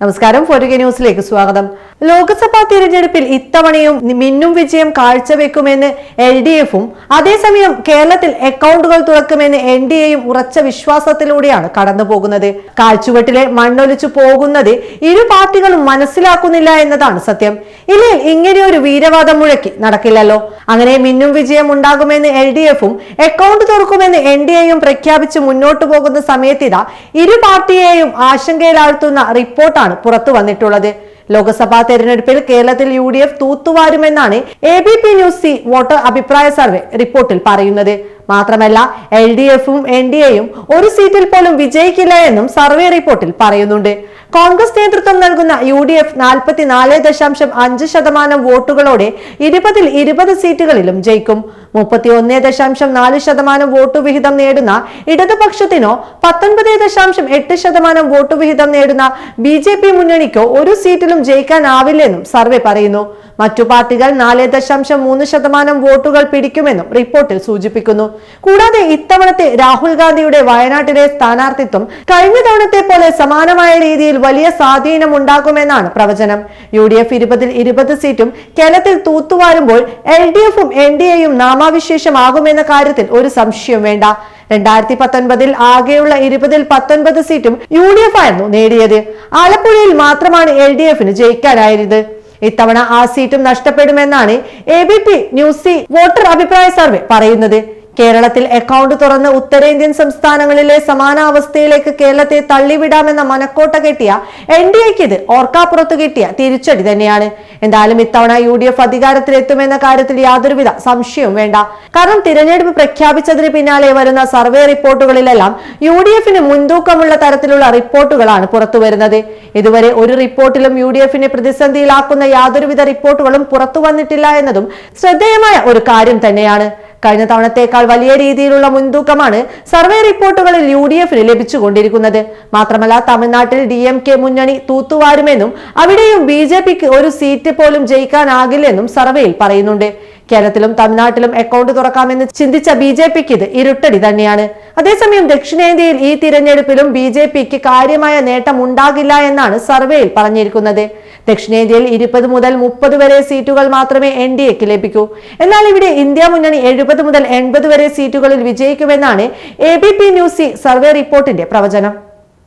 നമസ്കാരം ഫോരുക ന്യൂസിലേക്ക് സ്വാഗതം. ലോക്സഭാ തിരഞ്ഞെടുപ്പിൽ ഇത്തവണയും മിന്നും വിജയം കാഴ്ചവെക്കുമെന്ന് എൽ ഡി എഫും അതേസമയം കേരളത്തിൽ അക്കൗണ്ടുകൾ തുറക്കുമെന്ന് എൻ ഡി എയും ഉറച്ച വിശ്വാസത്തിലൂടെയാണ് കടന്നു പോകുന്നത് കാഴ്ചവെട്ടിലെ മണ്ണൊലിച്ചു പോകുന്നത് ഇരു പാർട്ടികളും മനസ്സിലാക്കുന്നില്ല എന്നതാണ് സത്യം. ഇല്ലെങ്കിൽ ഇങ്ങനെയൊരു വീരവാദം മുഴക്കി നടക്കില്ലല്ലോ. അങ്ങനെ മിന്നും വിജയം ഉണ്ടാകുമെന്ന് എൽ ഡി എഫും അക്കൗണ്ട് തുറക്കുമെന്ന് എൻ ഡി എയും പ്രഖ്യാപിച്ച് മുന്നോട്ടു പോകുന്ന സമയത്തിതാ ഇരു പാർട്ടിയെയും ആശങ്കയിലാഴ്ത്തുന്ന റിപ്പോർട്ടാണ് പുറത്തു വന്നിട്ടുള്ളത്. ലോക്സഭാ തെരഞ്ഞെടുപ്പിൽ കേരളത്തിൽ U D F തൂത്തുവാരുമെന്നാണ് A B P news C voter അഭിപ്രായ സർവേ റിപ്പോർട്ടിൽ പറയുന്നത്. മാത്രമല്ല എൽ ഡി എഫും എൻ ഡി എയും ഒരു സീറ്റിൽ പോലും വിജയിക്കില്ല എന്നും സർവേ റിപ്പോർട്ടിൽ പറയുന്നുണ്ട്. കോൺഗ്രസ് നേതൃത്വം നൽകുന്ന യു ഡി എഫ് നാൽപ്പത്തിനാല് ദശാംശം അഞ്ച് ശതമാനം വോട്ടുകളോടെ ഇരുപതിൽ ഇരുപത് സീറ്റുകളിലും ജയിക്കും. മുപ്പത്തി ഒന്ന് ദശാംശം നാല് ശതമാനം വോട്ട് വിഹിതം നേടുന്ന ഇടതുപക്ഷത്തിനോ പത്തൊൻപത് ദശാംശം എട്ട് ശതമാനം വോട്ട് വിഹിതം നേടുന്ന ബി ജെ പി മുന്നണിക്കോ ഒരു സീറ്റിലും ജയിക്കാനാവില്ലെന്നും സർവേ പറയുന്നു. മറ്റു പാർട്ടികൾ നാല് ദശാംശം മൂന്ന് ശതമാനം വോട്ടുകൾ പിടിക്കുമെന്നും റിപ്പോർട്ടിൽ സൂചിപ്പിക്കുന്നു. കൂടാതെ ഇത്തവണത്തെ രാഹുൽ ഗാന്ധിയുടെ വയനാട്ടിലെ സ്ഥാനാർത്ഥിത്വം കഴിഞ്ഞ തവണത്തെ പോലെ സമാനമായ രീതിയിൽ വലിയ സ്വാധീനം ഉണ്ടാകുമെന്നാണ് പ്രവചനം. യു ഡി എഫ് ഇരുപതിൽ ഇരുപത് സീറ്റും കേരളത്തിൽ തൂത്തുവാരുമ്പോൾ എൽ ഡി എഫും എൻ ഡി എയും നാമാവിശേഷമാകുമെന്ന കാര്യത്തിൽ ഒരു സംശയം വേണ്ട. രണ്ടായിരത്തി പത്തൊൻപതിൽ ആകെയുള്ള ഇരുപതിൽ പത്തൊൻപത് സീറ്റും യു ഡി എഫ് ആയിരുന്നു നേടിയത്. ആലപ്പുഴയിൽ മാത്രമാണ് എൽ ഡി എഫിന് ജയിക്കാനായത്. ഇത്തവണ ആ സീറ്റും നഷ്ടപ്പെടുമെന്നാണ് A B P news voter അഭിപ്രായ സർവേ പറയുന്നത്. കേരളത്തിൽ അക്കൗണ്ട് തുറന്ന് ഉത്തരേന്ത്യൻ സംസ്ഥാനങ്ങളിലെ സമാനാവസ്ഥയിലേക്ക് കേരളത്തെ തള്ളിവിടാമെന്ന മനക്കോട്ട കെട്ടിയ എൻ ഡി എക്ക് ഇത് ഓർക്കാപ്പുറത്ത് കിട്ടിയ തിരിച്ചടി തന്നെയാണ്. എന്തായാലും ഇത്തവണ യു ഡി എഫ് അധികാരത്തിലെത്തുമെന്ന കാര്യത്തിൽ യാതൊരുവിധ സംശയവും വേണ്ട. കാരണം തിരഞ്ഞെടുപ്പ് പ്രഖ്യാപിച്ചതിന് പിന്നാലെ വരുന്ന സർവേ റിപ്പോർട്ടുകളിലെല്ലാം യു ഡി എഫിന് മുൻതൂക്കമുള്ള തരത്തിലുള്ള റിപ്പോർട്ടുകളാണ് പുറത്തു വരുന്നത് ഇതുവരെ ഒരു റിപ്പോർട്ടിലും യു ഡി എഫിനെ പ്രതിസന്ധിയിലാക്കുന്ന യാതൊരുവിധ റിപ്പോർട്ടുകളും പുറത്തു വന്നിട്ടില്ല എന്നതും ശ്രദ്ധേയമായ ഒരു കാര്യം തന്നെയാണ്. കഴിഞ്ഞ തവണത്തേക്കാൾ വലിയ രീതിയിലുള്ള മുൻതൂക്കമാണ് സർവേ റിപ്പോർട്ടുകളിൽ യു ഡി എഫിന് ലഭിച്ചുകൊണ്ടിരിക്കുന്നത്. മാത്രമല്ല തമിഴ്നാട്ടിൽ ഡി എം കെ മുന്നണി തൂത്തുവാരുമെന്നും അവിടെയും ബി ജെ പിക്ക് ഒരു സീറ്റ് പോലും ജയിക്കാനാകില്ലെന്നും സർവേയിൽ പറയുന്നുണ്ട്. കേരളത്തിലും തമിഴ്നാട്ടിലും അക്കൗണ്ട് തുറക്കാമെന്ന് ചിന്തിച്ച ബി ജെ പിക്ക് ഇത് ഇരുട്ടടി തന്നെയാണ്. അതേസമയം ദക്ഷിണേന്ത്യയിൽ ഈ തിരഞ്ഞെടുപ്പിലും ബി ജെ പിക്ക് കാര്യമായ നേട്ടം ഉണ്ടാകില്ല എന്നാണ് സർവേയിൽ പറഞ്ഞിരിക്കുന്നത്. ദക്ഷിണേന്ത്യയിൽ ഇരുപത് മുതൽ മുപ്പത് വരെ സീറ്റുകൾ മാത്രമേ എൻ ഡി എക്ക് ലഭിക്കൂ. എന്നാൽ ഇവിടെ ഇന്ത്യ മുന്നണി എഴുപത് മുതൽ എൺപത് വരെ സീറ്റുകളിൽ വിജയിക്കുമെന്നാണ് A B P news survey റിപ്പോർട്ടിന്റെ പ്രവചനം.